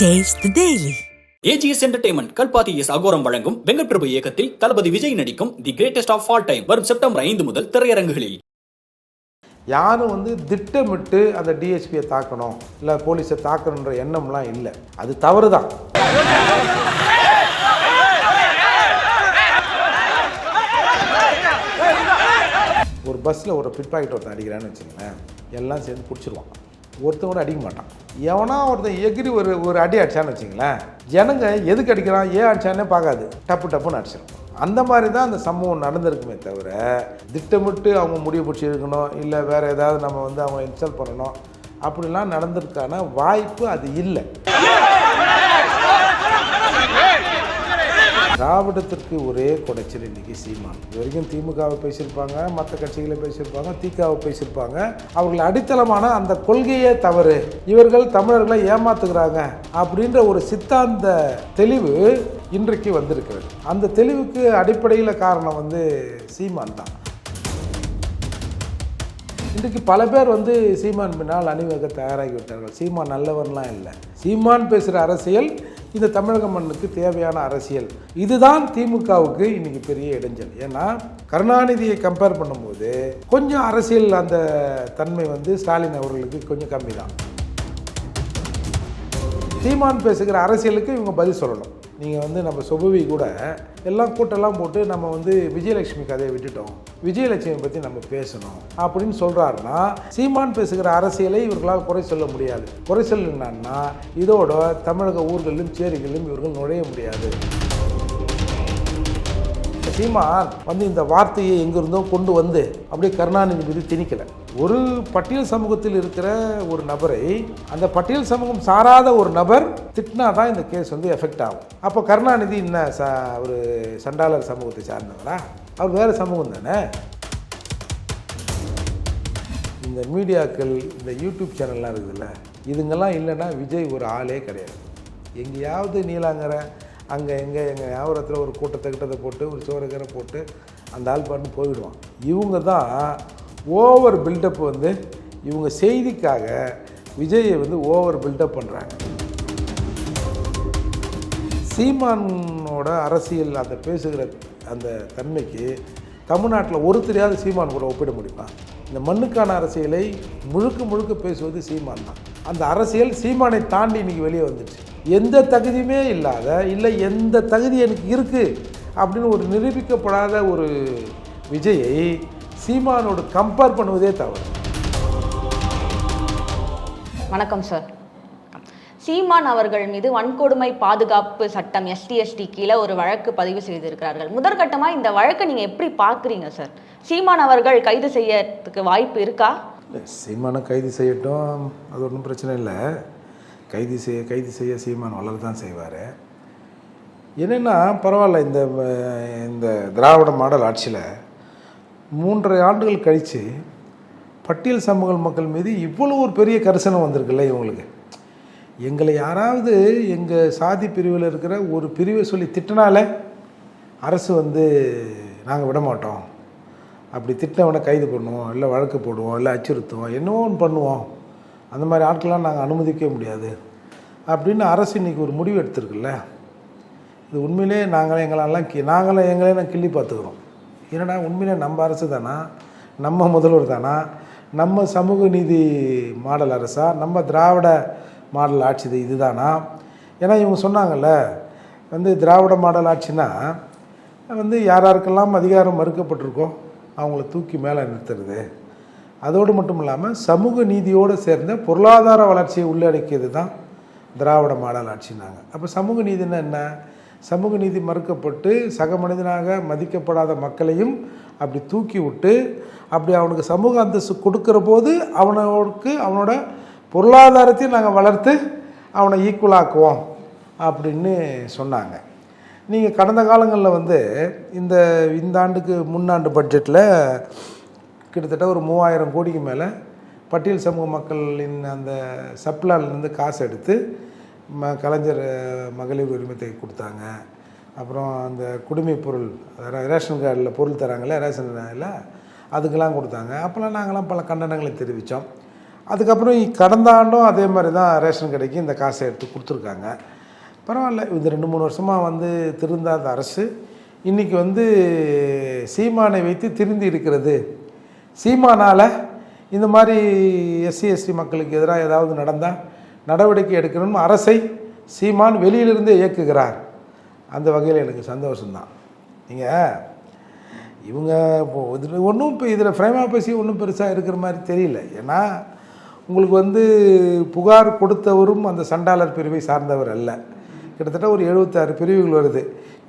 The Daily. AGS entertainment S Agoram வழங்கும் வெங்கட் பிரபு இயக்கத்தில் தளபதி விஜய் நடிக்கும் the greatest of all time வரும் செப்டம்பர் ஐந்து முதல் திரையரங்குகளில். யாரும் வந்து திட்டமிட்டு அந்த டிஎஸ்பியை தாக்கணும் இல்லை போலீஸை தாக்கணுன்ற எண்ணம்லாம் இல்லை. அது தவறு தான் ஒரு பஸ்ஸில் ஒரு பிட் பாக்கெட் ஒருத்தன் அடிக்கிறான்னு வச்சுங்களேன் எல்லாம் சேர்ந்து பிடிச்சிருவான். ஒருத்தன் கூட அடிக்க மாட்டான். எவனா ஒருத்தன் எகிரி ஒரு ஒரு அடி அடிச்சான்னு வச்சுங்களேன் ஜனங்க எதுக்கு அடிக்கிறான் ஏன் அடிச்சானே பார்க்காது. டப்பு டப்புன்னு அடிச்சிடும் அந்த மாதிரி தான் அந்த சம்பவம் நடந்திருக்குமே தவிர திட்டமிட்டு அவங்க முடிவு பிடிச்சி இருக்கணும் இல்லை வேறு ஏதாவது நம்ம வந்து அவங்க இன்ஸ்டால் பண்ணணும் அப்படிலாம் நடந்திருக்கான வாய்ப்பு அது இல்லை. திராவிடத்திற்கு ஒரே குடைச்சல் இன்னைக்கு சீமான். இது வரைக்கும் திமுகவை பேசியிருப்பாங்க மற்ற கட்சிகளை பேசியிருப்பாங்க திகாவை பேசியிருப்பாங்க. அவர்கள் அடித்தளமான அந்த கொள்கையே தவறு. இவர்கள் தமிழர்களை ஏமாத்துகிறாங்க அப்படின்ற ஒரு சித்தாந்த தெளிவு இன்றைக்கு வந்திருக்கிறது. அந்த தெளிவுக்கு அடிப்படையில் காரணம் வந்து சீமான் தான். இன்றைக்கு பல பேர் வந்து சீமான் பின்னால் அணிவகுக்க தயாராகி விட்டார்கள் சீமான் நல்லவன்லாம் இல்லை. சீமான் பேசுகிற அரசியல் இந்த தமிழக மண்ணுக்கு தேவையான அரசியல். இதுதான் திமுகவுக்கு இன்னைக்கு பெரிய இடைஞ்சல். ஏன்னா கருணாநிதியை கம்பேர் பண்ணும்போது கொஞ்சம் அரசியல் அந்த தன்மை வந்து ஸ்டாலின் அவர்களுக்கு கொஞ்சம் கம்மி தான் சீமான் பேசுகிற அரசியலுக்கு இவங்க பதில் சொல்லணும். நீங்கள் வந்து நம்ம சொபவி கூட எல்லாம் கூட்டெல்லாம் போட்டு நம்ம வந்து விஜயலட்சுமி கதையை விட்டுட்டோம். விஜயலட்சுமி பற்றி நம்ம பேசணும் அப்படின்னு சொல்கிறாருன்னா சீமான் பேசுகிற அரசியலை இவர்களால் குறை சொல்ல முடியாது. குறை சொல்லணுன்னா இதோட தமிழக ஊர்களிலும் சேரிகளிலும் இவர்கள் நுழைய முடியாது. சீமான் வந்து இந்த வார்த்தையை எங்கிருந்தோ கொண்டு வந்து அப்படியே கருணாநிதி மீது திணிக்கலை. ஒரு பட்டியல் சமூகத்தில் இருக்கிற ஒரு நபரை அந்த பட்டியல் சமூகம் சாராத ஒரு நபர் திட்டினா தான் இந்த கேஸ் வந்து எஃபெக்ட் ஆகும். அப்போ கருணாநிதி என்ன ச ஒரு சண்டாளர் சமூகத்தை சார்ந்தவரா? அவர் வேறு சமூகம் தானே? இந்த மீடியாக்கள் இந்த யூடியூப் சேனல்லாம் இருக்குதுல்ல இதுங்கெல்லாம் இல்லைன்னா விஜய் ஒரு ஆளே கிடையாது. எங்கேயாவது நீலாங்கரை அங்கே எங்கே எங்கள் வியாபாரத்தில் ஒரு கூட்டத்தை கிட்டத்தை போட்டு ஒரு சோறுக்கரை போட்டு அந்த ஆள் பாட்டு போயிடுவான். இவங்க தான் ஓவர் பில்டப் வந்து இவங்க செய்திக்காக விஜயை வந்து ஓவர் பில்டப் பண்ணுறாங்க சீமானோட அரசியல் அந்த பேசுகிற அந்த தன்மைக்கு தமிழ்நாட்டில் ஒருத்தரையாவது சீமான் கூட ஒப்பிட முடியுமா? இந்த மண்ணுக்கான அரசியலை முழுக்க முழுக்க பேசுவது சீமான் தான். அந்த அரசியல் சீமானை தாண்டி இன்றைக்கி வெளியே வந்துடுச்சு எந்த தகுதியுமே இல்லாத இல்லை எந்த தகுதி எனக்கு இருக்குது அப்படின்னு ஒரு நிரூபிக்கப்படாத ஒரு விஜயை சீமானோடு கம்பேர் பண்ணுவதே தவறு. வணக்கம் சார் சீமான் அவர்கள் மீது வன்கொடுமை பாதுகாப்பு சட்டம் எஸ்டிஎஸ்டி கீழே ஒரு வழக்கு பதிவு செய்திருக்கிறார்கள். முதற்கட்டமாக இந்த வழக்கை நீங்கள் எப்படி பார்க்குறீங்க சார் சீமான் அவர்கள் கைது செய்யறதுக்கு வாய்ப்பு இருக்கா? இல்லை சீமானை கைது செய்யட்டும் அது ஒன்றும் பிரச்சனை இல்லை. கைது செய்ய கைது செய்ய சீமான் வளர தான் செய்வார். என்னென்னா பரவாயில்ல இந்த இந்த திராவிட மாடல் ஆட்சியில் மூன்றரை ஆண்டுகள் கழித்து பட்டியல் சமூக மக்கள் மீது இவ்வளோ ஒரு பெரிய கரிசனம் வந்திருக்குல்ல இவங்களுக்கு? எங்களை யாராவது எங்கள் சாதி பிரிவில் இருக்கிற ஒரு பிரிவை சொல்லி திட்டினாலே அரசு வந்து நாங்கள் விட மாட்டோம். அப்படி திட்டினவனை கைது பண்ணுவோம் இல்லை வழக்கு போடுவோம் இல்லை அச்சுறுத்துவோம் என்னவோ ஒன்று பண்ணுவோம். அந்த மாதிரி ஆட்கள்லாம் நாங்கள் அனுமதிக்கவே முடியாது. அப்படின்னு அரசு இன்றைக்கி ஒரு முடிவு எடுத்திருக்குல்ல. இது உண்மையிலே நாங்களே எங்களெல்லாம் கி நாங்களே எங்களே நான் கிள்ளி பார்த்துக்குறோம். என்னடா உண்மையிலே நம்ம அரசு தானா? நம்ம முதல்வர் தானா? நம்ம சமூக நீதி மாடல் அரசா? நம்ம திராவிட மாடல் ஆட்சி இது இதுதானா? ஏன்னா இவங்க சொன்னாங்கல்ல வந்து திராவிட மாடல் ஆட்சினா வந்து யார் யாருக்கெல்லாம் அதிகாரம் மறுக்கப்பட்டிருக்கோ அவங்கள தூக்கி மேலே நிறுத்துறது. அதோடு மட்டும் இல்லாமல் சமூக நீதியோடு சேர்ந்த பொருளாதார வளர்ச்சியை உள்ளடக்கியது தான் திராவிட மாடல் ஆட்சினாங்க அப்போ சமூக நீதினா என்ன? சமூக நீதி மறுக்கப்பட்டு சக மனிதனாக மதிக்கப்படாத மக்களையும் அப்படி தூக்கி விட்டு அப்படி அவனுக்கு சமூக அந்தஸ்து கொடுக்குற போது அவனுக்கு அவனோட பொருளாதாரத்தையும் நாங்கள் வளர்த்து அவனை ஈக்குவலாக்குவோம் அப்படின்னு சொன்னாங்க. நீங்கள் கடந்த காலங்களில் வந்து இந்த இந்த ஆண்டுக்கு முன்னாண்டு பட்ஜெட்டில் கிட்டத்தட்ட ஒரு மூவாயிரம் கோடிக்கு மேலே பட்டியல் சமூக மக்களின் அந்த சப்ளான்லேருந்து காசு எடுத்து ம கலைஞர் மகளிர் உரிமத்தை கொடுத்தாங்க. அப்புறம் அந்த குடிமை பொருள் ரேஷன் கார்டில் பொருள் தராங்களே ரேஷன் இல்லை அதுக்கெல்லாம் கொடுத்தாங்க. அப்போல்லாம் நாங்களாம் பல கண்டனங்களை தெரிவித்தோம். அதுக்கப்புறம் கடந்த ஆண்டும் அதே மாதிரி தான் ரேஷன் கடைக்கு இந்த காசை எடுத்து கொடுத்துருக்காங்க. பரவாயில்ல இந்த ரெண்டு மூணு வருஷமாக வந்து திருந்தாத அரசு இன்றைக்கி வந்து சீமானை வைத்து திருந்தி இருக்கிறது. சீமானால் இந்த மாதிரி எஸ்சி எஸ்டி மக்களுக்கு எதிராக ஏதாவது நடந்தால் நடவடிக்கை எடுக்கணும்னு அரசை சீமான் வெளியிலிருந்தே இயக்குகிறார். அந்த வகையில் எனக்கு சந்தோஷம்தான். நீங்கள் இவங்க இப்போ இதில் ஒன்றும் இப்போ இதில் ஃப்ரேமாக பேசி ஒன்றும் பெருசாக இருக்கிற மாதிரி தெரியல. ஏன்னா உங்களுக்கு வந்து புகார் கொடுத்தவரும் அந்த சண்டாளர் பிரிவை சார்ந்தவர் அல்ல. கிட்டத்தட்ட ஒரு எழுபத்தாறு பிரிவுகள் வருது.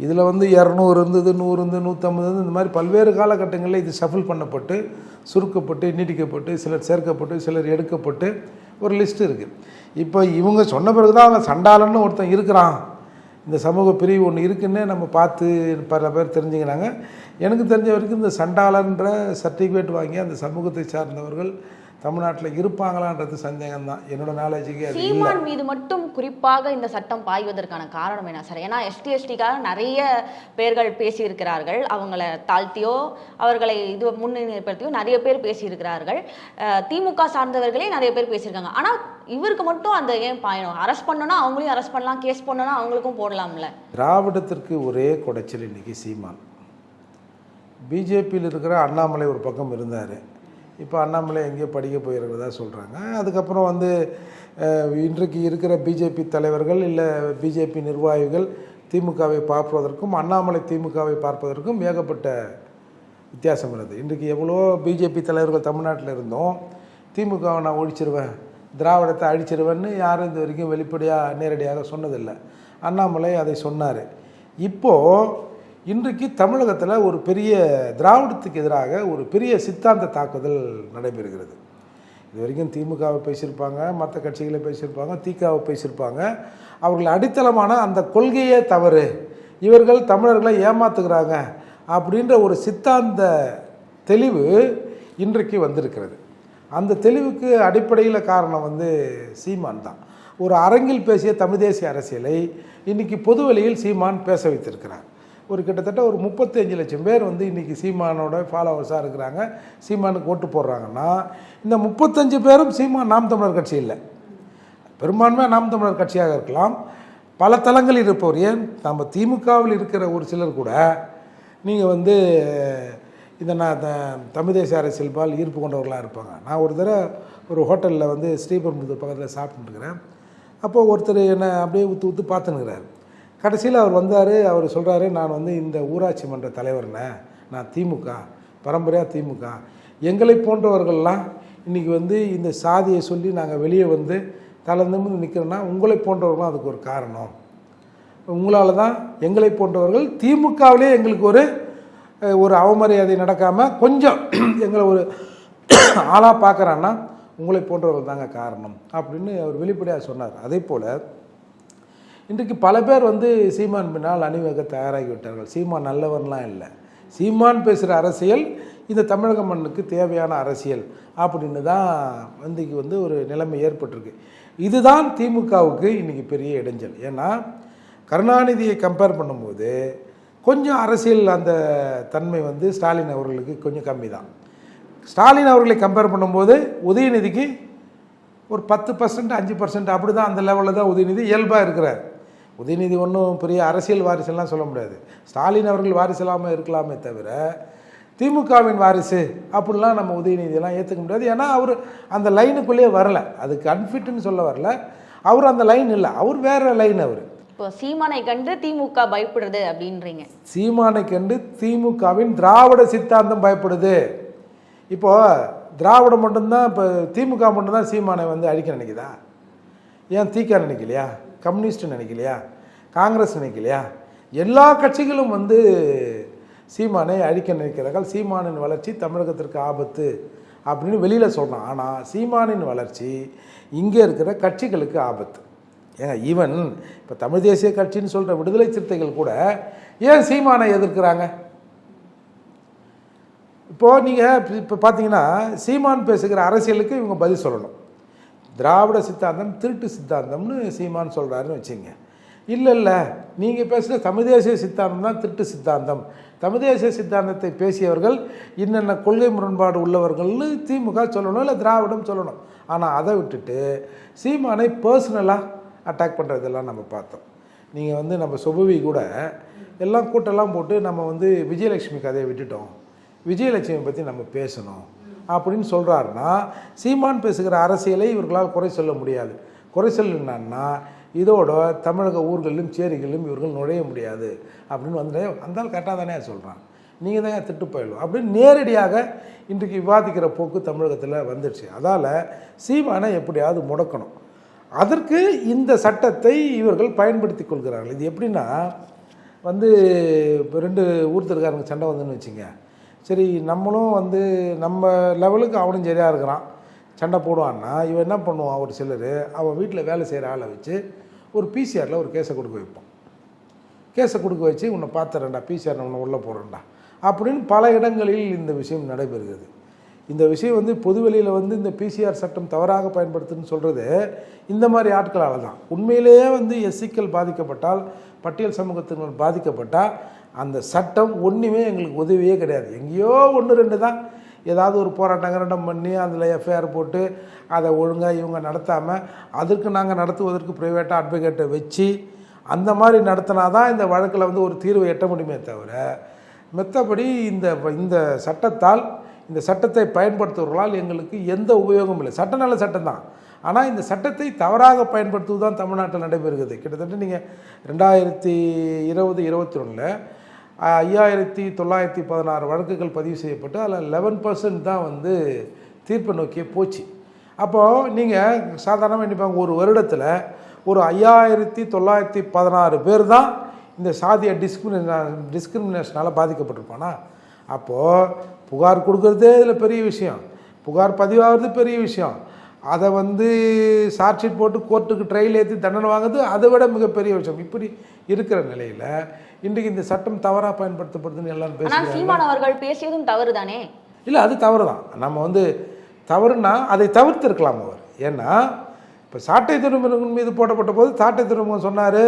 இதில் வந்து இரநூறு இருந்தது நூறு இருந்து நூற்றம்பது இருந்து இந்த மாதிரி பல்வேறு காலகட்டங்களில் இது ஷஃபில் பண்ணப்பட்டு சுருக்கப்பட்டு நீட்டிக்கப்பட்டு சிலர் சேர்க்கப்பட்டு சிலர் எடுக்கப்பட்டு ஒரு லிஸ்ட் இருக்குது இப்போ இவங்க சொன்ன பிறகு தான் அவன் சண்டாளன்னு ஒருத்தன் இருக்கிறான். இந்த சமூக பிரிவு ஒன்று இருக்குன்னு நம்ம பார்த்து பல பேர் தெரிஞ்சுக்கிறாங்க. எனக்கு தெரிஞ்ச வரைக்கும் இந்த சண்டாளன்ற சர்டிஃபிகேட் வாங்கி அந்த சமூகத்தை சார்ந்தவர்கள் தமிழ்நாட்டில் இருப்பாங்களான்றது சந்தேகம் தான் என்னோட நாலேஜுக்கு சீமான் மீது மட்டும் குறிப்பாக இந்த சட்டம் பாய்வதற்கான காரணம் என்ன சார்? ஏன்னா எஸ்டி எஸ்டிக்காக நிறைய பேர்கள் பேசியிருக்கிறார்கள். அவங்கள தாழ்த்தியோ அவர்களை இது முன்னிலைப்படுத்தியோ நிறைய பேர் பேசியிருக்கிறார்கள். திமுக சார்ந்தவர்களே நிறைய பேர் பேசியிருக்காங்க. ஆனால் இவருக்கு மட்டும் அந்த ஏன் பாயணும்? அரெஸ்ட் பண்ணோன்னா அவங்களையும் அரெஸ்ட் பண்ணலாம் கேஸ் பண்ணோன்னா அவங்களுக்கும் போடலாம்ல. திராவிடத்திற்கு ஒரே குடைச்சல் இன்னைக்கு சீமான். பிஜேபியில் இருக்கிற அண்ணாமலை ஒரு பக்கம் இருந்தார். இப்போ அண்ணாமலை எங்கேயோ படிக்க போயிருக்கிறதா சொல்கிறாங்க அதுக்கப்புறம் வந்து இன்றைக்கு இருக்கிற பிஜேபி தலைவர்கள் இல்லை பிஜேபி நிர்வாகிகள் திமுகவை பார்ப்பதற்கும் அண்ணாமலை திமுகவை பார்ப்பதற்கும் ஏகப்பட்ட வித்தியாசம் இருந்தது இன்றைக்கு எவ்வளோ பிஜேபி தலைவர்கள் தமிழ்நாட்டில் இருந்தோம். திமுகவை நான் ஒழிச்சிருவேன் திராவிடத்தை அழிச்சிருவேன்னு யாரும் இது வரைக்கும் வெளிப்படையாக நேரடியாக சொன்னதில்லை. அண்ணாமலை அதை சொன்னார். இப்போது இன்றைக்கு தமிழகத்தில் ஒரு பெரிய திராவிடத்துக்கு எதிராக ஒரு பெரிய சித்தாந்த தாக்குதல் நடைபெறுகிறது. இது வரைக்கும் திமுகவை பேசியிருப்பாங்க மற்ற கட்சிகளை பேசியிருப்பாங்க திகாவை பேசியிருப்பாங்க. அவர்கள் அடித்தளமான அந்த கொள்கையே தவறு. இவர்கள் தமிழர்களை ஏமாத்துகிறாங்க அப்படின்ற ஒரு சித்தாந்த தெளிவு இன்றைக்கு வந்திருக்கிறது. அந்த தெளிவுக்கு அடிப்படையில் காரணம் வந்து சீமான் தான். ஒரு அரங்கில் பேசிய தமிழ் தேசிய அரசியலை இன்றைக்கி பொதுவெளியில் சீமான் பேச வைத்திருக்கிறார். ஒரு கிட்டத்தட்ட ஒரு முப்பத்தஞ்சு லட்சம் பேர் வந்து இன்றைக்கி சீமானோட ஃபாலோவர்ஸாக இருக்கிறாங்க. சீமானுக்கு ஓட்டு போடுறாங்கன்னா இந்த முப்பத்தஞ்சு பேரும் சீமான் நாம் தமிழர் கட்சி இல்லை. பெரும்பான்மையாக நாம் தமிழர் கட்சியாக இருக்கலாம். பல தளங்களில் இருப்பவர். ஏன்? நம்ம திமுகவில் இருக்கிற ஒரு சிலர் கூட நீங்கள் வந்து இந்த நான் தமிழ் தேசிய அரசியல் பால் ஈர்ப்பு கொண்டவர்களாக இருப்பாங்க. நான் ஒரு தடவை ஒரு ஹோட்டலில் வந்து ஸ்ரீபெரும்புதூர் பக்கத்தில் சாப்பிட்டுருக்கிறேன் அப்போது ஒருத்தர் என்னை அப்படியே ஊற்று ஊற்று பார்த்துனுக்கிறார் கடைசியில் அவர் வந்தார் அவர் சொல்கிறாரு நான் வந்து இந்த ஊராட்சி மன்ற தலைவர்னே நான் திமுக பரம்பரையாக திமுக. எங்களை போன்றவர்கள்லாம் இன்றைக்கி வந்து இந்த சாதியை சொல்லி நாங்கள் வெளியே வந்து தலை நிற்கிறோன்னா உங்களை போன்றவர்களும் அதுக்கு ஒரு காரணம். உங்களால் தான் எங்களை போன்றவர்கள் திமுகவிலே எங்களுக்கு ஒரு ஒரு அவமரியாதை நடக்காமல் கொஞ்சம் எங்களை ஒரு ஆளாக பார்க்குறான்னா உங்களை போன்றவர்கள் தாங்க காரணம். அப்படின்னு அவர் வெளிப்படையாக சொன்னார். அதே போல் இன்றைக்கு பல பேர் வந்து சீமான் பின்னால் அணிவக தயாராகி விட்டார்கள் சீமான் நல்லவன்லாம் இல்லை. சீமான் பேசுகிற அரசியல் இந்த தமிழக மண்ணுக்கு தேவையான அரசியல் அப்படின்னு தான் இன்றைக்கு வந்து ஒரு நிலைமை ஏற்பட்டிருக்கு. இதுதான் திமுகவுக்கு இன்றைக்கி பெரிய இடைஞ்சல். ஏன்னா கருணாநிதியை கம்பேர் பண்ணும்போது கொஞ்சம் அரசியல் அந்த தன்மை வந்து ஸ்டாலின் அவர்களுக்கு கொஞ்சம் கம்மி தான். ஸ்டாலின் அவர்களை கம்பேர் பண்ணும்போது உதயநிதிக்கு ஒரு பத்து பர்சன்ட் அஞ்சு பர்சன்ட் அப்படி தான் அந்த லெவலில் தான் உதயநிதி இயல்பாக இருக்கிறார். உதயநிதி ஒன்றும் பெரிய அரசியல் வாரிசுலாம் சொல்ல முடியாது. ஸ்டாலின் அவர்கள் வாரிசு இல்லாமல் இருக்கலாமே தவிர திமுகவின் வாரிசு அப்படிலாம் நம்ம உதயநிதியெல்லாம் ஏற்றுக்க முடியாது. ஏன்னா அவர் அந்த லைனுக்குள்ளேயே வரல. அதுக்கு அன்ஃபிட்னு சொல்ல வரல. அவர் அந்த லைன் இல்லை. அவர் வேற லைன் அவர். இப்போ சீமானை கண்டு திமுக பயப்படுறது அப்படின்றீங்க. சீமானை கண்டு திமுகவின் திராவிட சித்தாந்தம் பயப்படுது. இப்போ திராவிடம் மட்டும்தான் இப்போ திமுக மட்டும்தான் சீமானை வந்து அழிக்க நினைக்குதா? ஏன் திக நினைக்கலையா? கம்யூனிஸ்ட் நினைக்கலையா? காங்கிரஸ் நினைக்கலையா எல்லா கட்சிகளும் வந்து சீமானை அழிக்க நினைக்கிறார்கள். சீமானின் வளர்ச்சி தமிழகத்திற்கு ஆபத்து அப்படின்னு வெளியில் சொல்கிறான் ஆனால் சீமானின் வளர்ச்சி இங்கே இருக்கிற கட்சிகளுக்கு ஆபத்து. ஏங்க ஈவன் இப்போ தமிழ் தேசிய கட்சின்னு சொல்கிற விடுதலை சிறுத்தைகள் கூட ஏன் சீமானை எதிர்க்கிறாங்க? இப்போது நீங்கள் இப்போ பார்த்தீங்கன்னா சீமான் பேசுகிற அரசியலுக்கு இவங்க பதில் சொல்லணும். திராவிட சித்தாந்தம் திருட்டு சித்தாந்தம்னு சீமான் சொல்கிறாருன்னு வச்சுங்க இல்லை இல்லை நீங்கள் பேசுகிற தமிழ்தேசிய சித்தாந்தம் தான் திருட்டு சித்தாந்தம். தமிழ்தேசிய சித்தாந்தத்தை பேசியவர்கள் இன்னென்ன கொள்கை முரண்பாடு உள்ளவர்கள்னு திமுக சொல்லணும் இல்லை திராவிடம் சொல்லணும். ஆனால் அதை விட்டுட்டு சீமானை பர்சனலாக அட்டாக் பண்ணுறதெல்லாம் நம்ம பார்த்தோம். நீங்கள் வந்து நம்ம சுபவி கூட எல்லாம் கூட்டெல்லாம் போட்டு நம்ம வந்து விஜயலட்சுமி கதையை விட்டுட்டோம். விஜயலட்சுமி பற்றி நம்ம பேசணும். அப்படின்னு சொல்கிறாருன்னா சீமான் பேசுகிற அரசியலை இவர்களால் குறை சொல்ல முடியாது. குறை சொல்லணுன்னா இதோட தமிழக ஊர்களிலும் சேரிகளிலும் இவர்கள் நுழைய முடியாது. அப்படின்னு வந்து அந்தால் கரெக்டாக தானே சொல்கிறான் நீங்கள் தான் திட்டு போயிடும் அப்படின்னு நேரடியாக இன்றைக்கு விவாதிக்கிற போக்கு தமிழகத்தில் வந்துடுச்சு. அதால் சீமானை எப்படியாவது முடக்கணும். அதற்கு இந்த சட்டத்தை இவர்கள் பயன்படுத்தி கொள்கிறார்கள். இது எப்படின்னா வந்து இப்போ ரெண்டு ஊர்த்தருக்காரங்க சண்டை வந்துன்னு வச்சுங்க. சரி நம்மளும் வந்து நம்ம லெவலுக்கு அவனும் சரியாக இருக்கிறான். சண்டை போடுவான்னா இவன் என்ன பண்ணுவான்? ஒரு சிலர் அவன் வீட்டில் வேலை செய்கிற ஆளை வச்சு ஒரு பிசிஆரில் ஒரு கேஸை கொடுக்க வைப்போம். கேஸை கொடுக்க வச்சு உன்னை பார்த்துறேன்டா பிசிஆர் உன்னை உள்ளே போகிறேன்டா அப்படின்னு பல இடங்களில் இந்த விஷயம் நடைபெறுகிறது. இந்த விஷயம் வந்து பொதுவெளியில் வந்து இந்த பிசிஆர் சட்டம் தவறாக பயன்படுத்துன்னு சொல்கிறது இந்த மாதிரி ஆட்களால் தான். உண்மையிலேயே வந்து எஸ்சிக்கள் பாதிக்கப்பட்டால் பட்டியல் சமூகத்தினர் பாதிக்கப்பட்டால் அந்த சட்டம் ஒன்றுமே எங்களுக்கு உதவியே கிடையாது. எங்கேயோ ஒன்று ரெண்டு தான். ஏதாவது ஒரு போராட்டம் கரண்டம் பண்ணி அதில் எஃப்ஐஆர் போட்டு அதை ஒழுங்காக இவங்க நடத்தாமல் அதற்கு நாங்கள் நடத்துவதற்கு ப்ரைவேட்டாக அட்வொகேட்டை வச்சு அந்த மாதிரி நடத்தினா தான் இந்த வழக்கில் வந்து ஒரு தீர்வை எட்ட முடியுமே தவிர மற்றபடி இந்த இந்த சட்டத்தால் இந்த சட்டத்தை பயன்படுத்துவர்களால் எங்களுக்கு எந்த உபயோகமும் இல்லை. சட்ட நல்ல சட்டம் தான். ஆனால் இந்த சட்டத்தை தவறாக பயன்படுத்துவது தான் தமிழ்நாட்டில் நடைபெறுகிறது. கிட்டத்தட்ட நீங்கள் ரெண்டாயிரத்தி இருபது இருபத்தி ஒன்றில் ஐயாயிரத்தி தொள்ளாயிரத்தி பதினாறு வழக்குகள் பதிவு செய்யப்பட்டு அதில் லெவன் பர்சன்ட் தான் வந்து தீர்ப்பை நோக்கியே போச்சு. அப்போது நீங்கள் சாதாரணமாக நினைப்பாங்க ஒரு வருடத்தில் ஒரு ஐயாயிரத்தி தொள்ளாயிரத்தி பதினாறு பேர் தான் இந்த சாதிய டிஸ்கிரிமினே டிஸ்கிரிமினேஷனால் பாதிக்கப்பட்டிருப்பானா? அப்போது புகார் கொடுக்குறதே இதில் பெரிய விஷயம். புகார் பதிவாகிறது பெரிய விஷயம். அதை வந்து சார்ஜ் ஷீட் போட்டு கோர்ட்டுக்கு ட்ரையல் ஏற்றி தண்டனை வாங்குறது அதை விட மிகப்பெரிய விஷயம். இப்படி இருக்கிற நிலையில் இன்றைக்கு இந்த சட்டம் தவறாக பயன்படுத்தப்படுதுன்னு எல்லாரும் பேசுகிறாங்க சீமான் அவர்கள் பேசியதும் தவறு தானே இல்லை அது தவறு தான் நம்ம வந்து தவறுனா அதை தவிர்த்திருக்கலாம் அவர். ஏன்னா இப்போ சாட்டை துறைமுகன் மீது போடப்பட்ட போது சாட்டை துறைமுகம் சொன்னார்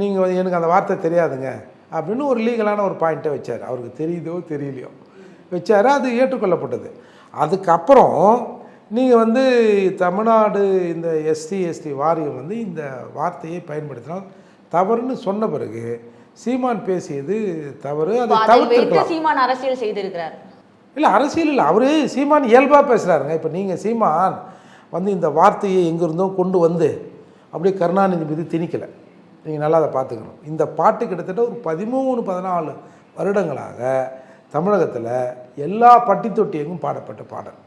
நீங்கள் எனக்கு அந்த வார்த்தை தெரியாதுங்க அப்படின்னு ஒரு லீகலான ஒரு பாயிண்ட்டை வச்சார். அவருக்கு தெரியுதோ தெரியலையோ. வச்சார் அது ஏற்றுக்கொள்ளப்பட்டது. அதுக்கப்புறம் நீங்கள் வந்து தமிழ்நாடு இந்த எஸ்டி எஸ்டி வாரியம் வந்து இந்த வார்த்தையை பயன்படுத்தினால் தவறுன்னு சொன்ன பிறகு சீமான் பேசியது தவறு அதை தவிர்த்திருக்கலாம். சீமான் அரசியல் செய்திருக்கிறார். இல்லை அரசியல் இல்லை அவரு சீமான் இயல்பாக பேசுகிறாருங்க இப்போ நீங்கள் சீமான் வந்து இந்த வார்த்தையை எங்கிருந்தோ கொண்டு வந்து அப்படியே கருணாநிதி மீது திணிக்கலை. நீங்கள் நல்லா அதை பார்த்துக்கணும். இந்த பாட்டு கிட்டத்தட்ட ஒரு பதிமூணு பதினாலு வருடங்களாக தமிழகத்தில் எல்லா பட்டி தொட்டியங்கும் பாடப்பட்ட பாடல்.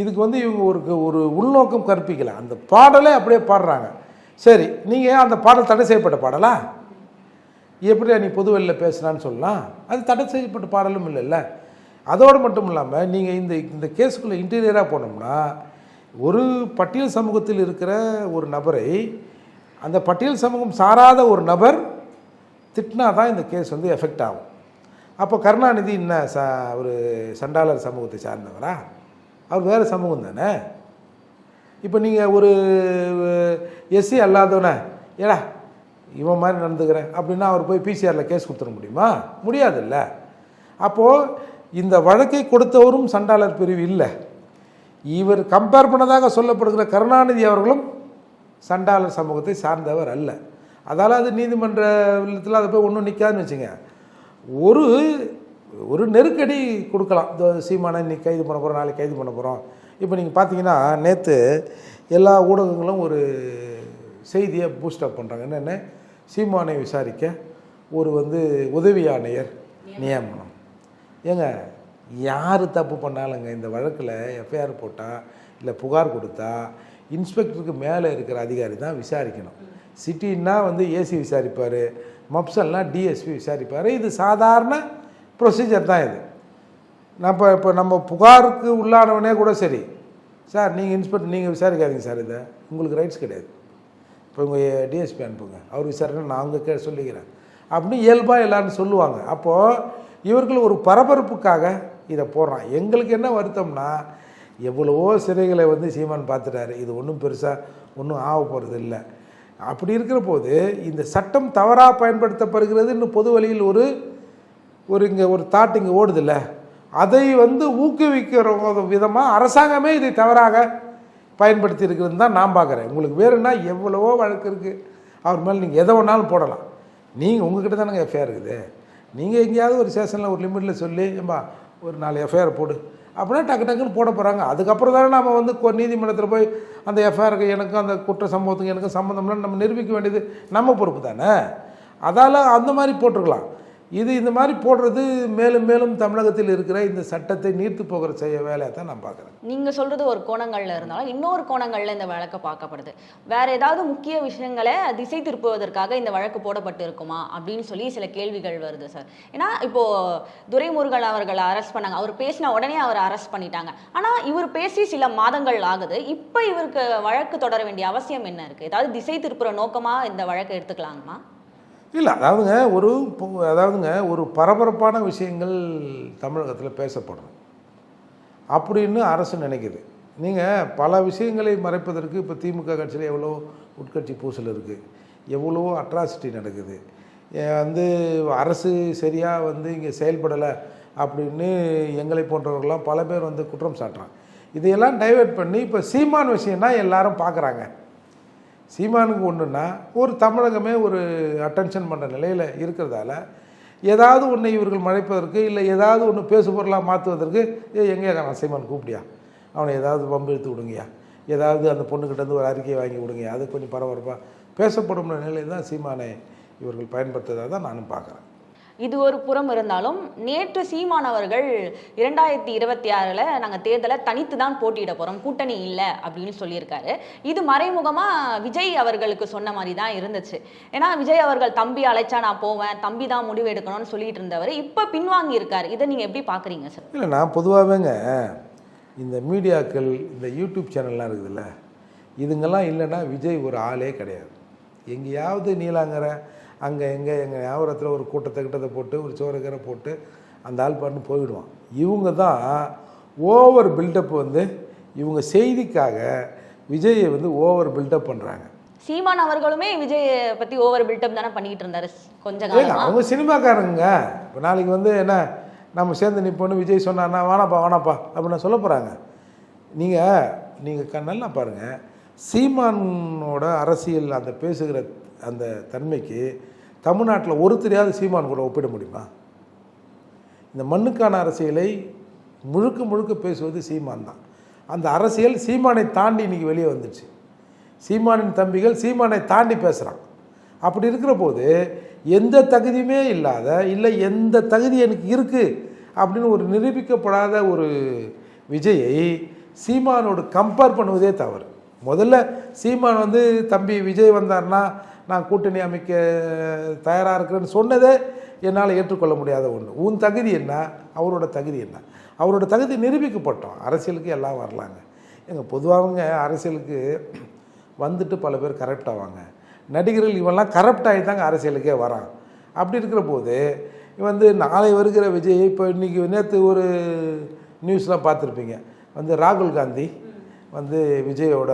இதுக்கு வந்து இவங்க ஒரு ஒரு உள்நோக்கம் கற்பிக்கல. அந்த பாடலே அப்படியே பாடுறாங்க. சரி நீங்கள் அந்த பாடல் தடை செய்யப்பட்ட பாடலா? எப்படியா நீ பொதுவெளியில் பேசுனான்னு சொல்லலாம். அது தடை செய்யப்பட்ட பாடலும் இல்லைல்ல. அதோடு மட்டும் இல்லாமல் நீங்கள் இந்த இந்த கேஸுக்குள்ளே இன்டீரியராக போனோம்னா ஒரு பட்டியல் சமூகத்தில் இருக்கிற ஒரு நபரை அந்த பட்டியல் சமூகம் சாராத ஒரு நபர் திட்டினா தான் இந்த கேஸ் வந்து எஃபெக்ட் ஆகும். அப்போ கருணாநிதி என்ன ச ஒரு சண்டாளர் சமூகத்தை சார்ந்தவரா? அவர் வேறு சமூகம் தானே? இப்போ நீங்கள் ஒரு எஸ்சி அல்லாதவனே ஏடா இவன் மாதிரி நடந்துக்கிறேன் அப்படின்னா அவர் போய் பிசிஆரில் கேஸ் கொடுத்துட முடியுமா? முடியாதுல்ல. அப்போது இந்த வழக்கை கொடுத்தவரும் சண்டாளர் பிரிவு இல்லை. இவர் கம்பேர் பண்ணதாக சொல்லப்படுகிற கருணாநிதி அவர்களும் சண்டாளர் சமூகத்தை சார்ந்தவர் அல்ல. அதால் அது நீதிமன்ற அதை போய் ஒன்றும் நிற்காதுன்னு வச்சுங்க. ஒரு ஒரு நெருக்கடி கொடுக்கலாம். இந்த சீமானை இன்னைக்கு கைது பண்ண போகிறோம் நாளைக்கு கைது பண்ண போகிறோம் இப்போ நீங்கள் பார்த்தீங்கன்னா நேற்று எல்லா ஊடகங்களும் ஒரு செய்தியை பூஸ்டப் பண்ணுறாங்க என்னென்ன சீமானை விசாரிக்க ஒரு வந்து உதவி ஆணையர் நியமனம். ஏங்க யார் தப்பு பண்ணாலுங்க இந்த வழக்கில் எஃப்ஐஆர் போட்டால் இல்லை புகார் கொடுத்தா இன்ஸ்பெக்டருக்கு மேலே இருக்கிற அதிகாரி தான் விசாரிக்கணும். சிட்டின்னா வந்து ஏசி விசாரிப்பார் மப்சல்னா டிஎஸ்பி விசாரிப்பார். இது சாதாரண ப்ரொசீஜர் தான் இது. நம்ம இப்போ நம்ம புகாருக்கு உள்ளானவனே கூட சரி. சார் நீங்கள் இன்ஸ்பெக்டர் நீங்கள் விசாரிக்காதீங்க சார் இதை. உங்களுக்கு ரைட்ஸ் கிடையாது. இப்போ உங்கள் டிஎஸ்பி அனுப்புங்க. அவர் விசாரணை நான் அவங்க கே சொல்லிக்கிறேன். அப்படின்னு இயல்பாக எல்லாரும் சொல்லுவாங்க. அப்போது இவர்கள் ஒரு பரபரப்புக்காக இதை போடுறான். எங்களுக்கு என்ன வருத்தம்னா எவ்வளவோ சிறைகளை வந்து சீமான் பார்த்துட்டாரு. இது ஒன்றும் பெருசாக ஒன்றும் ஆக போகிறது இல்லை. அப்படி இருக்கிற போது இந்த சட்டம் தவறாக பயன்படுத்தப்படுகிறது இன்னும் பொது வழியில் ஒரு ஒரு இங்கே ஒரு தாட் இங்கே ஓடுதில்ல. அதை வந்து ஊக்குவிக்கிற விதமாக அரசாங்கமே இதை தவறாக பயன்படுத்தி இருக்கிறதுன்னு தான் நான் பார்க்குறேன். உங்களுக்கு வேறுனா எவ்வளவோ வழக்கு இருக்குது அவர் மேலே நீங்கள் எதை வேணாலும் போடலாம். நீங்கள் உங்ககிட்ட தானேங்க எஃப்ஐஆர் இருக்குது. நீங்கள் எங்கேயாவது ஒரு ஸ்டேஷனில் ஒரு லிமிட்டில் சொல்லி ஏம்பா ஒரு நாலு எஃப்ஐஆர் போடு. அப்படின்னா டக்கு டக்குன்னு போட போகிறாங்க அதுக்கப்புறம் தானே நம்ம வந்து நீதிமன்றத்தில் போய் அந்த எஃப்ஐஆருக்கு எனக்கும் அந்த குற்ற சம்பவத்துக்கு எனக்கும் சம்மந்தம்லாம் நம்ம நிரூபிக்க வேண்டியது நம்ம பொறுப்பு தானே? அதால் அந்த மாதிரி போட்டிருக்கலாம். இது இந்த மாதிரி போடுறது மேலும் மேலும் தமிழகத்தில் இருக்கிற இந்த சட்டத்தை நீர்த்து போகிற செய்ய வேலையை தான் நான் பார்க்குறேன். நீங்கள் சொல்கிறது ஒரு கோணங்களில் இருந்தாலும் இன்னொரு கோணங்களில் இந்த வழக்கு பார்க்கப்படுது. வேறு ஏதாவது முக்கிய விஷயங்களை திசை திருப்புவதற்காக இந்த வழக்கு போடப்பட்டு இருக்குமா அப்படின்னு சொல்லி சில கேள்விகள் வருது சார். ஏன்னா இப்போது துரைமுருகன் அவர்களை அரெஸ்ட் பண்ணாங்க. அவர் பேசின உடனே அவரை அரெஸ்ட் பண்ணிட்டாங்க. ஆனால் இவர் பேசி சில மாதங்கள் ஆகுது. இப்போ இவருக்கு வழக்கு தொடர வேண்டிய அவசியம் என்ன இருக்குது ஏதாவது திசை திருப்புற நோக்கமாக இந்த வழக்கை எடுத்துக்கலாங்கம்மா? இல்லை அதாவதுங்க ஒரு அதாவதுங்க ஒரு பரபரப்பான விஷயங்கள் தமிழகத்தில் பேசப்படணும். அப்படின்னு அரசு நினைக்குது. நீங்கள் பல விஷயங்களை மறைப்பதற்கு இப்போ திமுக கட்சியில் எவ்வளோ உட்கட்சி பூசல் இருக்குது எவ்வளோ அட்ராசிட்டி நடக்குது ஏன் வந்து அரசு சரியாக வந்து இங்கே செயல்படலை அப்படின்னு எங்களை போன்றவர்கள்லாம் பல பேர் வந்து குற்றம் சாட்டுறாங்க. இதையெல்லாம் டைவெர்ட் பண்ணி இப்போ சீமான் விஷயம்னா எல்லாரும் பார்க்குறாங்க சீமானுக்கு ஒன்றுன்னா ஒரு தமிழகமே ஒரு அட்டென்ஷன் பண்ணுற நிலையில் இருக்கிறதால ஏதாவது ஒன்று இவர்கள் மழைப்பதற்கு இல்லை ஏதாவது ஒன்று பேசு பொருளாக மாற்றுவதற்கு ஏ எங்கே நான் சீமான் கூப்பிடியா அவனை ஏதாவது பம்பு எடுத்து விடுங்கயா ஏதாவது அந்த பொண்ணுக்கிட்ட இருந்து ஒரு அறிக்கையை வாங்கி விடுங்க அது கொஞ்சம் பரபரப்பாக பேசப்படும் நிலையில் தான் சீமானை இவர்கள் பயன்படுத்துவதாக தான் நானும் பார்க்குறேன். இது ஒரு புறம் இருந்தாலும் நேற்று சீமானவர்கள் இரண்டாயிரத்தி இருபத்தி ஆறில் நாங்கள் தேர்தலை தனித்து தான் போட்டியிட போகிறோம் கூட்டணி இல்லை அப்படின்னு சொல்லியிருக்காரு. இது மறைமுகமாக விஜய் அவர்களுக்கு சொன்ன மாதிரி தான் இருந்துச்சு. ஏன்னா விஜய் அவர்கள் தம்பி அழைச்சா நான் போவேன் தம்பி தான் முடிவு எடுக்கணும்னு சொல்லிட்டு இருந்தவர் இப்போ பின்வாங்கி இருக்கார். இதை நீங்கள் எப்படி பார்க்குறீங்க சார்? இல்லை நான் பொதுவாகவேங்க இந்த மீடியாக்கள் இந்த யூடியூப் சேனல்லாம் இருக்குதுல்ல இதுங்கெல்லாம் இல்லைன்னா விஜய் ஒரு ஆளே கிடையாது. எங்கேயாவது நீலாங்கரை அங்கே எங்கே எங்கள் ஞாபகத்தில் ஒரு கூட்டத்தை கிட்டத்தை போட்டு ஒரு சோறுக்கரை போட்டு அந்த ஆள் பண்ணி போயிடுவான். இவங்க தான் ஓவர் பில்டப் வந்து இவங்க செய்திக்காக விஜயை வந்து ஓவர் பில்டப் பண்ணுறாங்க சீமான் அவர்களுமே விஜய் பற்றி ஓவர் பில்டப் தானே பண்ணிக்கிட்டு இருந்தாரு கொஞ்ச ஏங்க காலமா? அவங்க சினிமாக்காரங்க. இப்போ நாளைக்கு வந்து என்ன நம்ம சேர்ந்து நிற்போன்னு விஜய் சொன்னார்னா வானாப்பா வானாப்பா அப்படின்னு சொல்ல போகிறாங்க நீங்கள் நீங்கள் க நல்லா பாருங்கள் சீமானோட அரசியல் அந்த பேசுகிற அந்த தன்மைக்கு தமிழ்நாட்டில் ஒருத்தரையாவது சீமான் கூட ஒப்பிட முடியுமா? இந்த மண்ணுக்கான அரசியலை முழுக்க முழுக்க பேசுவது சீமான் தான். அந்த அரசியல் சீமானை தாண்டி இன்றைக்கி வெளியே வந்துச்சு. சீமானின் தம்பிகள் சீமானை தாண்டி பேசுகிறான் அப்படி இருக்கிற போது எந்த தகுதியுமே இல்லாத இல்லை எந்த தகுதி எனக்கு இருக்குது அப்படின்னு ஒரு நிரூபிக்கப்படாத ஒரு விஜயை சீமானோடு கம்பேர் பண்ணுவதே தவறு. முதல்ல சீமான் வந்து தம்பி விஜய் வந்தார்னா நான் கூட்டணி அமைக்க தயாராக இருக்கிறேன்னு சொன்னதே என்னால் ஏற்றுக்கொள்ள முடியாத ஒன்று உன் தகுதி என்ன? அவரோட தகுதி என்ன? அவரோட தகுதி நிரூபிக்கப்பட்டோம். அரசியலுக்கு எல்லாம் வரலாங்க. எங்கள் பொதுவாகங்க அரசியலுக்கு வந்துட்டு பல பேர் கரெக்ட் ஆவாங்க. நடிகர்கள் இவெல்லாம் கரப்ட் ஆகி தாங்க அரசியலுக்கே வரான். அப்படி இருக்கிற போது வந்து நாளை வருகிற விஜய் இப்போ இன்றைக்கி நேற்று ஒரு நியூஸ்லாம் பார்த்துருப்பீங்க. வந்து ராகுல் காந்தி வந்து விஜயோட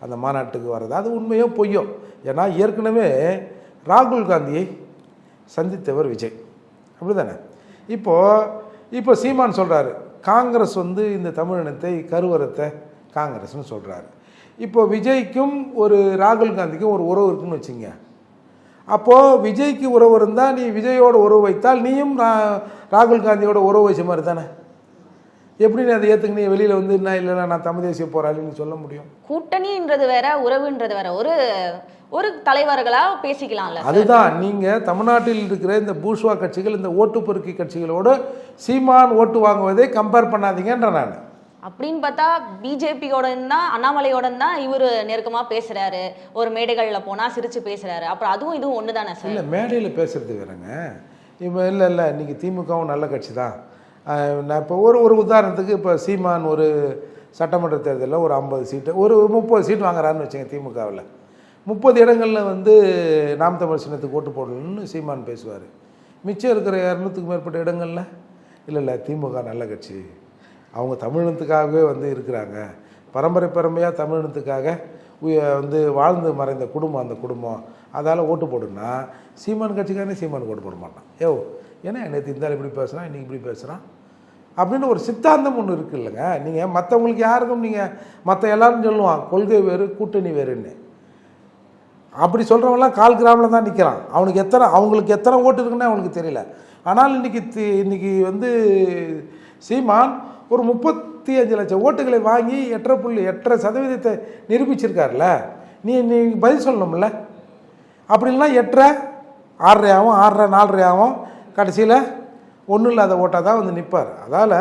அந்த மாநாட்டுக்கு வர்றது. அது உண்மையோ பொய்யோ? ஏன்னா ஏற்கனவே ராகுல் காந்தியை சந்தித்தவர் விஜய். அப்படி தானே இப்போது இப்போ சீமான் சொல்கிறாரு காங்கிரஸ் வந்து இந்த தமிழினத்தை கருவரத்தை காங்கிரஸ்னு சொல்கிறாரு இப்போ விஜய்க்கும் ஒரு ராகுல் காந்திக்கும் ஒரு உறவு இருக்குன்னு வச்சுங்க. அப்போது விஜய்க்கு உறவு இருந்தால் நீ விஜயோட உறவு வைத்தால் நீயும் ரா- ராகுல் காந்தியோட உறவு வச்ச மாதிரி தானே? எப்படி நீ அதை ஏற்றுக்கு நீ வெளியில் வந்து என்ன இல்லைன்னா நான் தமிழ் தேசிய போராளின்னு சொல்ல முடியும்? கூட்டணின்றது வேற உறவுன்றது வேற. ஒரு ஒரு தலைவர்களா பேசிக்கலாம்ல அதுதான். நீங்கள் தமிழ்நாட்டில் இருக்கிற இந்த பூஷ்வா கட்சிகள் இந்த ஓட்டு பொறுக்கி கட்சிகளோடு சீமான் ஓட்டு வாங்குவதை கம்பேர் பண்ணாதீங்கன்ற நான். அப்படின்னு பார்த்தா பிஜேபியோட தான் அண்ணாமலையோட தான் இவர் நெருக்கமா பேசுறாரு. ஒரு மேடைகள்ல போனா சிரிச்சு பேசுறாரு. அப்புறம் அதுவும் இதுவும் ஒன்று தானே சார்? இல்லை மேடையில் பேசுறது வேறங்க. இப்போ இல்லை இல்லை இன்றைக்கி திமுகவும் நல்ல கட்சி தான் நான் இப்போ ஒரு ஒரு உதாரணத்துக்கு இப்போ சீமான் ஒரு சட்டமன்ற தேர்தலில் ஒரு ஐம்பது சீட்டு ஒரு முப்பது சீட் வாங்குறாருன்னு வச்சுங்க திமுகவில். முப்பது இடங்களில் வந்து நாம் தமிழ் சின்னத்துக்கு ஓட்டு போடணும்னு சீமான் பேசுவார். மிச்சம் இருக்கிற இரநூத்துக்கு மேற்பட்ட இடங்களில் இல்லை இல்லை திமுக நல்ல கட்சி. அவங்க தமிழினத்துக்காகவே வந்து இருக்கிறாங்க. பரம்பரை பரம்பரையாக தமிழினத்துக்காக வந்து வாழ்ந்து மறைந்த குடும்பம் அந்த குடும்பம். அதால் ஓட்டு போடுன்னா சீமான் கட்சிக்காரனே சீமானுக்கு ஓட்டு போட மாட்டான். ஏோ ஏன்னா நேற்று இந்த இப்படி பேசுகிறான் இன்றைக்கி இப்படி பேசுகிறான் அப்படின்னு ஒரு சித்தாந்தம் ஒன்று இருக்கு இல்லைங்க. நீங்கள் மற்றவங்களுக்கு யாருக்கும் நீங்கள் மற்ற எல்லாரும் சொல்லுவான் கொள்கை வேறு கூட்டணி வேறுன்னு. அப்படி சொல்கிறவங்களாம் கால் கிராமில் தான் நிற்கிறான் அவனுக்கு எத்தனை அவங்களுக்கு எத்தனை ஓட்டு இருக்குன்னு அவனுக்கு தெரியல. ஆனால் இன்னைக்கு தி- இன்னைக்கு வந்து சீமான் ஒரு முப்பத்தி அஞ்சு லட்சம் ஓட்டுகளை வாங்கி எட்டரை புள்ளி எட்டரை சதவீதத்தை நிரூபிச்சிருக்காருல்ல. நீ நீ பதில் சொல்லணும்ல. அப்படி இல்லைன்னா எட்டரை ஆறரை ஆகும் ஆறரை நாலரை ஆகும் கடைசியில் ஒன்றும் இல்லாத ஓட்டாக தான் வந்து நிற்பார் அதால்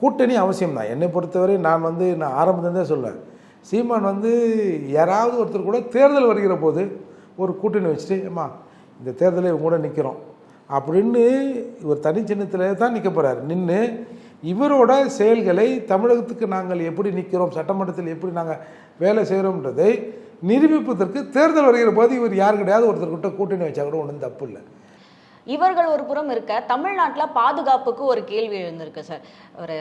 கூட்டணி அவசியம் தான் என்னை பொறுத்தவரை நான் வந்து நான் ஆரம்பத்துலேருந்தே சொல்லுவேன் சீமான் வந்து யாராவது ஒருத்தர் கூட தேர்தல் வருகிற போது ஒரு கூட்டணி வச்சுட்டு அம்மா இந்த தேர்தலில் இவங்க கூட நிற்கிறோம் அப்படின்னு இவர் தனி சின்னத்தில் தான் நிற்க போகிறார் நின்று இவரோட செயல்களை தமிழகத்துக்கு நாங்கள் எப்படி நிற்கிறோம் சட்டமன்றத்தில் எப்படி நாங்கள் வேலை செய்கிறோம்ன்றதை நிரூபிப்பதற்கு தேர்தல் வருகிற போது இவர் யார் கிடையாது ஒருத்தர்கிட்ட கூட்டணி வச்சா கூட ஒன்றும் தப்பு இல்லை. இவர்கள் ஒரு புறம் இருக்க தமிழ்நாட்டில் பாதுகாப்புக்கு ஒரு கேள்வி எழுந்திருக்கு சார். ஒரு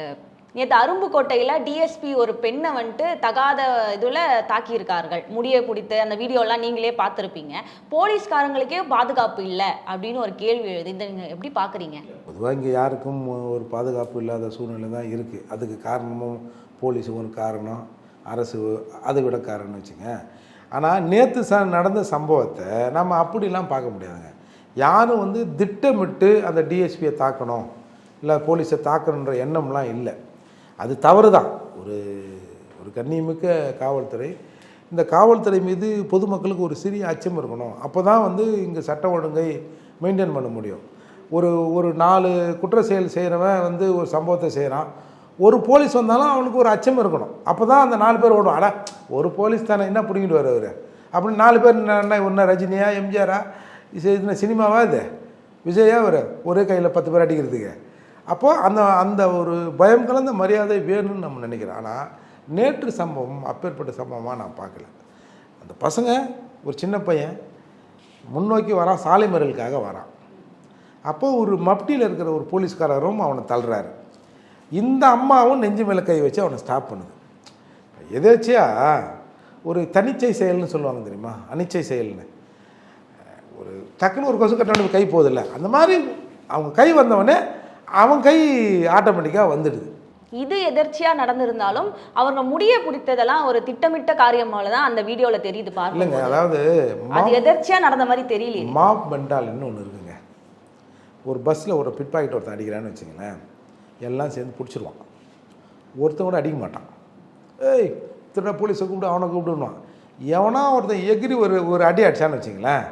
நேற்று அரும்புக்கோட்டையில் டிஎஸ்பி ஒரு பெண்ணை வந்துட்டு தகாத இதில் தாக்கியிருக்கார்கள். முடியை பிடித்து அந்த வீடியோலாம் நீங்களே பார்த்துருப்பீங்க. போலீஸ்காரங்களுக்கே பாதுகாப்பு இல்லை அப்படின்னு ஒரு கேள்வி எழுது. இதை நீங்கள் எப்படி பார்க்குறீங்க? பொதுவாக இங்கே யாருக்கும் ஒரு பாதுகாப்பு இல்லாத சூழ்நிலை தான் இருக்குது அதுக்கு காரணமும் போலீஸ் ஒரு காரணம் அரசு அதை விட காரணம்னு வச்சுங்க ஆனால் நேற்று ச நடந்த சம்பவத்தை நம்ம அப்படிலாம் பார்க்க முடியாதுங்க. யாரும் வந்து திட்டமிட்டு அந்த டிஎஸ்பியை தாக்கணும் இல்லை போலீஸை தாக்கணுன்ற எண்ணம்லாம் இல்லை. அது தவறு தான் ஒரு ஒரு கண்ணியமிக்க காவல்துறை. இந்த காவல்துறை மீது பொதுமக்களுக்கு ஒரு சிறிய அச்சம் இருக்கணும். அப்போ தான் வந்து இங்கே சட்ட ஒழுங்கை மெயின்டைன் பண்ண முடியும். ஒரு ஒரு நாலு குற்ற செயல் செய்கிறவன் வந்து ஒரு சம்பவத்தை செய்கிறான் ஒரு போலீஸ் வந்தாலும் அவனுக்கு ஒரு அச்சம் இருக்கணும். அப்போ தான் அந்த நாலு பேர் ஓடும் அட ஒரு போலீஸ் தானே என்ன பிடிங்கிட்டு வர அவர் அப்படின்னு நாலு பேர் என்ன என்ன ரஜினியா எம்ஜிஆரா? இது என்ன சினிமாவா இது? விஜயா ஒரு ஒரே கையில் பத்து பேர் அடிக்கிறதுக்கு. அப்போது அந்த அந்த ஒரு பயம் கலந்த மரியாதை வேணும்னு நம்ம நினைக்கிறோம். ஆனால் நேற்று சம்பவம் அப்பேற்பட்ட சம்பவமாக நான் பார்க்கல. அந்த பசங்க ஒரு சின்ன பையன் முன்னோக்கி வரான் சாலை மறியலுக்காக வரான். அப்போது ஒரு மப்டியில் இருக்கிற ஒரு போலீஸ்காரரும் அவனை தள்ளுறாரு. இந்த அம்மாவும் நெஞ்சு மேலே கை வச்சு அவனை ஸ்டாப் பண்ணுது. எதேச்சியா? ஒரு தனிச்சை செயல்னு சொல்லுவாங்க தெரியுமா? அனிச்சை செயல்னு. ஒரு டக்குன்னு ஒரு கொசு கட்டாண்டு கை போகுதில்ல? அந்த மாதிரி அவங்க கை வந்தவொடனே அவன் கை ஆட்டோமேட்டிக்காக வந்துடுது. இது எதர்ச்சியா நடந்திருந்தாலும் அவங்க முடிய பிடித்ததெல்லாம் ஒரு திட்டமிட்ட காரியமால தான் அந்த வீடியோல தெரியுது இல்லைங்க பாருங்க அதாவது அது எதர்ச்சியா நடந்த மாதிரி தெரியலையே. மாப் பெண்டால்னு ஒன்று இருக்குங்க. ஒரு பஸ்ஸில் ஒரு பிட் பாக்கெட் ஒருத்தன் அடிக்கிறான்னு வச்சுங்களேன் எல்லாம் சேர்ந்து பிடிச்சிருவான். ஒருத்தன் கூட அடிக்க மாட்டான். ஏய் திருட போலீஸை கூப்பிட்டு அவனை கூப்பிடுவான் எவனா ஒருத்தன் எகிரி ஒரு ஒரு அடி அடிச்சான்னு வச்சுங்களேன்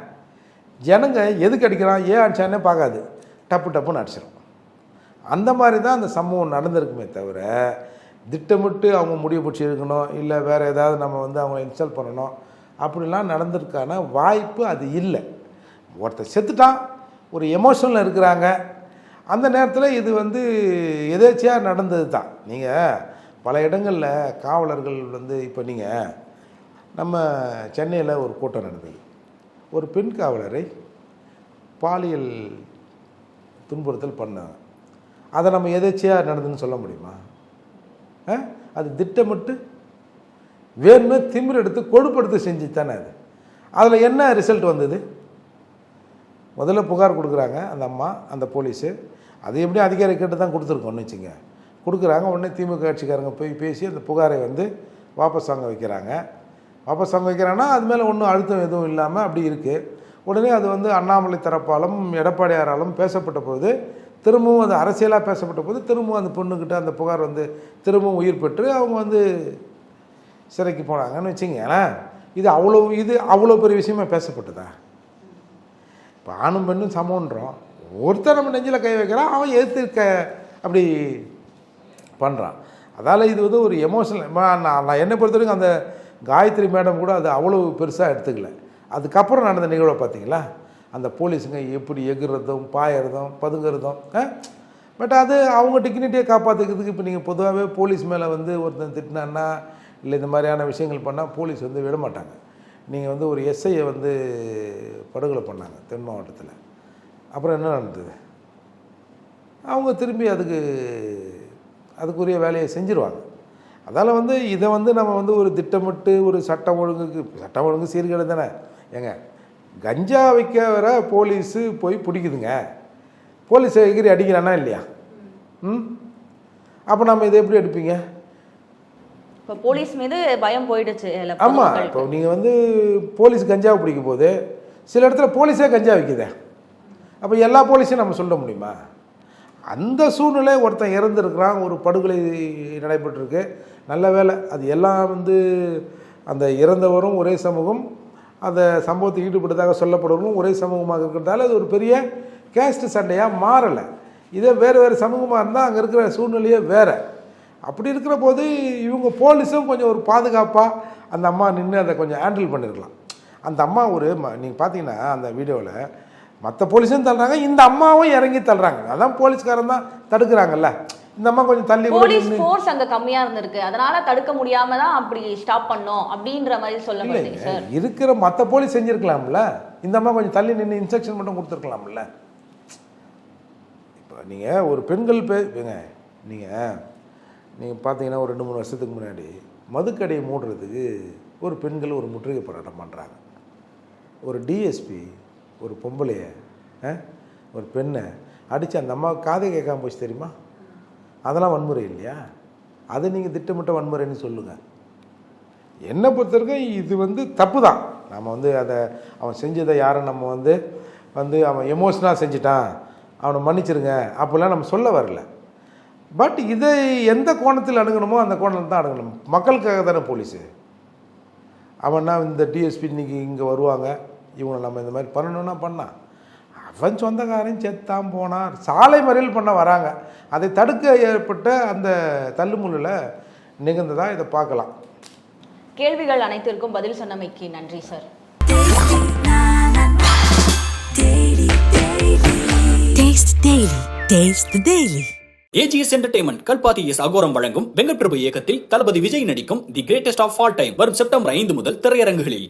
ஜனங்க எதுக்கு அடிக்கிறான்? ஏன் அடிச்சானே பார்க்காது. டப்பு டப்புன்னு அடிச்சிடும் அந்த மாதிரி தான் அந்த சம்பவம் நடந்திருக்குமே தவிர திட்டமிட்டு அவங்க முடிவு பிடிச்சி இருக்கணும் இல்லை வேறு ஏதாவது நம்ம வந்து அவங்க இன்ஸ்டால் பண்ணணும் அப்படிலாம் நடந்திருக்கான வாய்ப்பு அது இல்லை. ஒருத்தர் செத்துட்டான் ஒரு எமோஷனில் இருக்கிறாங்க. அந்த நேரத்தில் இது வந்து எதேச்சியாக நடந்தது தான். நீங்கள் பல இடங்களில் காவலர்கள் வந்து இப்போ நீங்கள் நம்ம சென்னையில் ஒரு கூட்டம் நடந்தது. ஒரு பெண் காவலரை பாலியல் துன்புறுத்தல் பண்ணாங்க அதை நம்ம எதேச்சியாக நடந்துன்னு சொல்ல முடியுமா? ஆ? அது திட்டமிட்டு வேணுமே திமிர் எடுத்து கொடுப்படுத்து செஞ்சு தானே அது. அதில் என்ன ரிசல்ட் வந்தது? முதல்ல புகார் கொடுக்குறாங்க அந்த அம்மா அந்த போலீஸு. அது எப்படி அதிகாரி கேட்டு தான் கொடுத்துருக்கோம்னு வச்சுங்க. கொடுக்குறாங்க உடனே திமுக கட்சிக்காரங்க போய் பேசி அந்த புகாரை வந்து வாபஸ் வாங்க வைக்கிறாங்க. வாபஸ் வாங்க அது மேலே ஒன்றும் அழுத்தம் எதுவும் இல்லாமல் அப்படி இருக்குது உடனே அது வந்து அண்ணாமலை தரப்பாலும் எடப்பாடியாராலும் பேசப்பட்ட போது திரும்பவும் அது அரசியலாக பேசப்பட்ட போது திரும்பவும் அந்த பொண்ணுக்கிட்ட அந்த புகார் வந்து திரும்பவும் உயிர் பெற்று அவங்க வந்து சிறைக்கு போனாங்கன்னு வச்சுங்களேன் இது அவ்வளோ இது அவ்வளோ பெரிய விஷயமா பேசப்பட்டதா? இப்போ ஆணும் பெண்ணும் சமன்றோம் ஒருத்தர் நம்ம நெஞ்சில் கை வைக்கிறான் அவன் எதிர்க்க அப்படி பண்ணுறான் அதால் இது வந்து ஒரு எமோஷனல் நான் நான் என்னை பொறுத்த வரைக்கும் அந்த காயத்ரி மேடம் கூட அது அவ்வளோ பெருசாக எடுத்துக்கல. அதுக்கப்புறம் நடந்த நிகழ்வை பார்த்தீங்களா? அந்த போலீஸுங்க எப்படி எகுறதும் பாயறதும் பதுங்குறதும் பட் அது அவங்க டிக்னிட்டியை காப்பாற்றிக்கிறதுக்கு இப்போ நீங்கள் பொதுவாகவே போலீஸ் மேலே வந்து ஒருத்தன் திட்டினான்னா இல்லை இந்த மாதிரியான விஷயங்கள் பண்ணால் போலீஸ் வந்து விட மாட்டாங்க. நீங்கள் வந்து ஒரு எஸ்ஐயை வந்து படுகொலை பண்ணாங்க தென் மாவட்டத்தில். அப்புறம் என்ன நடந்தது? அவங்க திரும்பி அதுக்கு அதுக்குரிய வேலையை செஞ்சுருவாங்க. அதால் வந்து இதை வந்து நம்ம வந்து ஒரு திட்டமிட்டு ஒரு சட்டம் ஒழுங்குக்கு சட்டம் ஒழுங்கு சீர்கேடு தானே. ஏங்க கஞ்சா வைக்க வர போலீஸு போய் பிடிக்குதுங்க. போலீஸ் எகிரி அடிக்கிறானா இல்லையா? ம்? அப்போ நம்ம இதை எப்படி எடுப்பீங்க? இப்போ போலீஸ் மீது பயம் போயிடுச்சு ஆமாம். இப்போ நீங்கள் வந்து போலீஸ் கஞ்சாவை பிடிக்கும் போது சில இடத்துல போலீஸே கஞ்சா விற்குதே அப்போ எல்லா போலீஸையும் நம்ம சொல்ல முடியுமா? அந்த சூழ்நிலை ஒருத்தன் இறந்துருக்கிறான் ஒரு படுகொலை நடைபெற்றிருக்கு. நல்ல வேலை அது எல்லாம் வந்து அந்த இறந்தவரும் ஒரே சமூகம் அந்த சம்பவத்தில் ஈடுபட்டதாக சொல்லப்படுவதும் ஒரே சமூகமாக இருக்கிறதால அது ஒரு பெரிய கேஸ்ட் சண்டையாக மாறலை. இதே வேறு வேறு சமூகமாக இருந்தால் அங்கே இருக்கிற சூழ்நிலையே வேறு. அப்படி இருக்கிற போது இவங்க போலீஸும் கொஞ்சம் ஒரு பாதுகாப்பாக அந்த அம்மா நின்று அதை கொஞ்சம் ஹேண்டில் பண்ணியிருக்கலாம் அந்த அம்மா ஒரு நீங்கள் பார்த்தீங்கன்னா அந்த வீடியோவில் மற்ற போலீஸும் தள்ளுறாங்க இந்த அம்மாவும் இறங்கி தள்ளுறாங்க. அதான் போலீஸ்காரன் தான் தடுக்கிறாங்கல்ல. இந்த அம்மா கொஞ்சம் தள்ளி போலீஸ் ஃபோர்ஸ் அங்க கம்மியா இருந்திருக்கு. அதனால தடுக்க முடியாம தான் அப்படி ஸ்டாப் பண்ணோம் அப்படின்ற மாதிரி சொல்ல சார். இருக்கிற மற்ற போலீஸ் செஞ்சுருக்கலாம்ல. இந்த அம்மா கொஞ்சம் தள்ளி நின்று இன்ஸ்ட்ரக்ஷன் மட்டும் கொடுத்துருக்கலாம்ல. இப்போ நீங்கள் ஒரு பெண்கள் பே நீங்கள் நீங்கள் பார்த்தீங்கன்னா ஒரு ரெண்டு மூணு வருஷத்துக்கு முன்னாடி மதுக்கடையை மூடுறதுக்கு ஒரு பெண்கள் ஒரு முற்றுகை போராட்டம் பண்ணுறாங்க ஒரு டிஎஸ்பி ஒரு பொம்பளைய ஆ, ஒரு பெண்ணை அடித்து அந்த அம்மா காதை கேட்காம போச்சு தெரியுமா? அதெல்லாம் வன்முறை இல்லையா? அதை நீங்கள் திட்டமிட்ட வன்முறைன்னு சொல்லுங்கள் என்னை பொறுத்த வரைக்கும் இது வந்து தப்பு தான் நம்ம வந்து அதை அவன் செஞ்சதை யாரை நம்ம வந்து வந்து அவன் எமோஷனாக செஞ்சிட்டான் அவனை மன்னிச்சிருங்க அப்படிலாம் நம்ம சொல்ல வரல. பட் இதை எந்த கோணத்தில் அணுகணுமோ அந்த கோணத்தில் தான் அணுகணும். மக்களுக்காக தானே போலீஸு அவன்னா இந்த டிஎஸ்பி இன்னைக்கு இங்கே வருவாங்க? இவங்களை நம்ம இந்த மாதிரி பண்ணணும்னா பண்ணான் அவன் சொந்தக்காரன் செத்தான் போனான். சாலை மறியல் பண்ண வராங்க. அதை தடுக்க ஏற்பட்ட அந்த தள்ளுமுள்ளில் நிகழ்ந்ததாக இதை பார்க்கலாம். கேள்விகள் அனைத்திற்கும் பதில் சொன்னமைக்கு நன்றி sir. Taste Daily. Taste the Daily. AGS entertainment Kalpathi S Agoram வழங்கும் வெங்கட் பிரபு இயக்கத்தில் தளபதி விஜய் நடிக்கும் the greatest of all time வரும் செப்டம்பர் ஐந்து முதல் திரையரங்குகளில்.